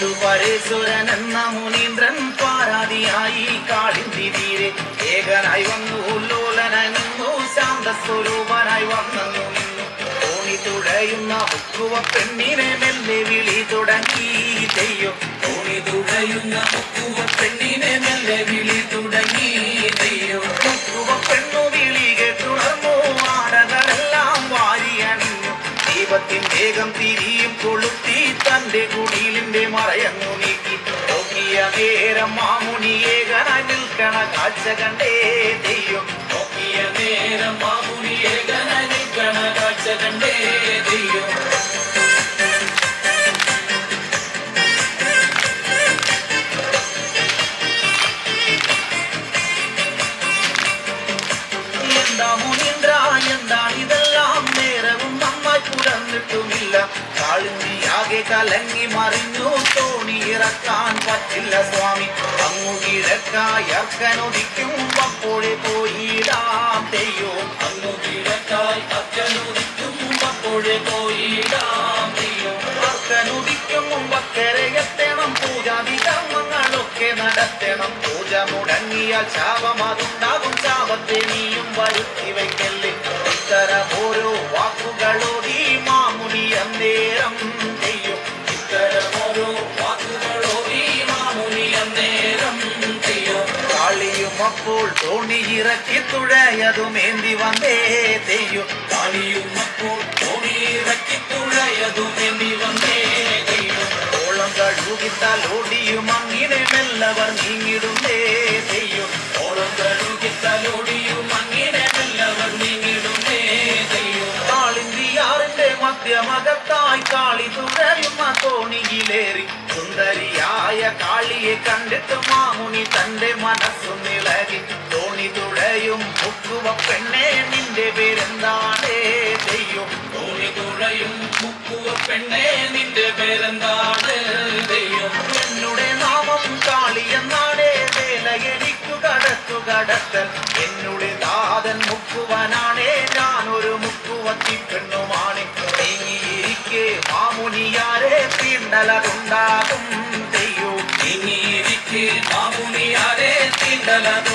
പണ്ടു പരേശ്വരൻ എന്ന മുനീന്ദ്രൻ പാരാതിയായി കാളിന്തി തീരെ ഏകനായി വന്നു ഉല്ലോലനായി നിന്നു ശാന്തസ്വരൂപനായി വന്നു നിന്നു. തോണി തുഴയുന്ന മുക്കുവ പെണ്ണിനെ മെല്ലെ വിളി തുടങ്ങി തെയ്യോ തോണി തുഴയുന്ന മുക്കുവ പെണ്ണിനെ മെല്ലെ വിളി തുടങ്ങി ദീപത്തിൻ വേഗം തിരിയും കൊളുത്തി തന്റെ കുടിലിന്റെ മറയങ്ങു നീക്കി. നോക്കിയ നേരം മാമുനി ഏകനായി നിൽക്കണ കാഴ്ച കണ്ടേ ദൈവം. നോക്കിയ നേരം മാമുനി ഏകനായി നിൽക്കണ കാഴ്ച കണ്ടേ കലങ്ങി മറിഞ്ഞു തോണി ഇറക്കാൻ പറ്റില്ല സ്വാമി. അങ്ങു കിഴക്കായർക്കനൊതിക്കും അപ്പോഴേ പോയിടാം തെയ്യോ. അങ്ങു കിഴക്കായി അച്ഛനുദിക്കും അപ്പോഴേ പോയിടാം തെയ്യോ. അർക്കനുദിക്കും മുമ്പക്കരയെത്തണം പൂജാതി കർമ്മങ്ങളൊക്കെ നടത്തണം. പൂജ മുടങ്ങിയ ശാപം അതുണ്ടാകും ശാപത്തെ നീയും വരുത്തി വയ്ക്കല്ലേ. அப்போல் தோணி இறக்கி துழையதும் ஏந்தி வந்தே தெய்யும் தானியும் அப்போல் தோணி இறக்கி துழையதும் ஏந்தி வந்தே தெய்யும் ஓளங்கள் ஊகித்தால் ஓடியும் அங்கினை மெல்லவர் நீங்கிடும் தெய்யும் ஓளங்கள் ஊகித்தால் ஓடியும் அங்கினை மெல்லவர் நீங்கிடும் தெய்யும் காலிந்தியாருடைய மத்திய மகத்தாய் காளி துழையும் தோணியிலேறி சுந்தரியாய காளியை கண்டிட்டு மாமுனி தன் പെണ്ണെ നിന്റെ പേരെന്താണ്? ദൈവം. തോഴി തുഴയും മുക്കുവ പെണ്ണേ നിന്റെ പേരെന്താണ്? ദൈവം. എന്നുടെ നാമം കാളി എന്നാടേ വേലയടിക്കു കടത്തു കടത്തൽ. എന്നുടെ നാഥൻ മുക്കുവനാണേ. ഞാനൊരു മുക്കുവത്തി പെണ്ണുമാണ്. നീങ്ങിയിരിക്കെ മാമുനിയാരെ തീണ്ടലതുണ്ടാകും ചെയ്യൂ ഇനിയിരിക്കെ മാമുനിയാരെ തീണ്ടലതുണ്ടാകും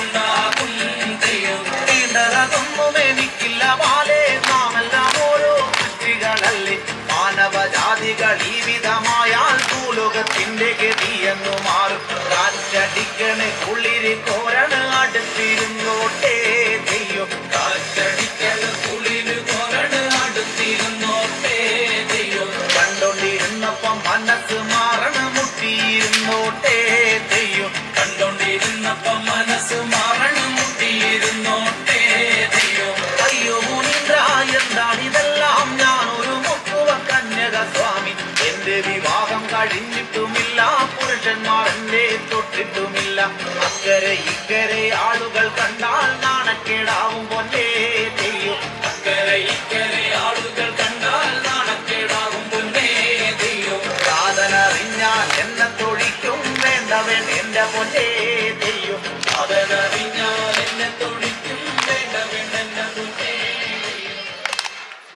ഭൂലോകത്തിന്റെ ഗതിയെന്നു മാറും. കാറ്റടിക്കണ് കുളിരി കോരണ അടുത്തിരുന്നോട്ടേ ചെയ്യും കാറ്റടിക്കണ് കുളിരി കോരണ് അടുത്തിരുന്നോട്ടേ ചെയ്യും കണ്ടോണ്ടിരുന്നപ്പം മനസ്സ് മാറണ മുട്ടിയിരുന്നോട്ടേ ചെയ്യും കണ്ടോണ്ടിരുന്നപ്പം മനസ്സ് മരണം മുട്ടിയിരുന്നോട്ടേ ചെയ്യും അയ്യോ മുനീന്ദ്ര ഞാൻ ഒരു മുക്കുവ കന്യക സ്വാമി എന്റെ വിവാഹം കഴിഞ്ഞിട്ടുമില്ല പുരുഷന്മാർ എന്റെ തൊട്ടിട്ടുമില്ല. അക്കരെ ഇക്കരെ ആളുകൾ കണ്ടാൽ നാണക്കേടാവും പൊന്നേ ചെയ്യും. അക്കരെ ഇക്കരെ ആളുകൾ കണ്ടാൽ നാണക്കേടാവും പൊന്നേ സാധന അറിഞ്ഞാൽ എന്നെ തൊഴിക്കും വേണ്ടവൻ എന്റെ പൊന്നേ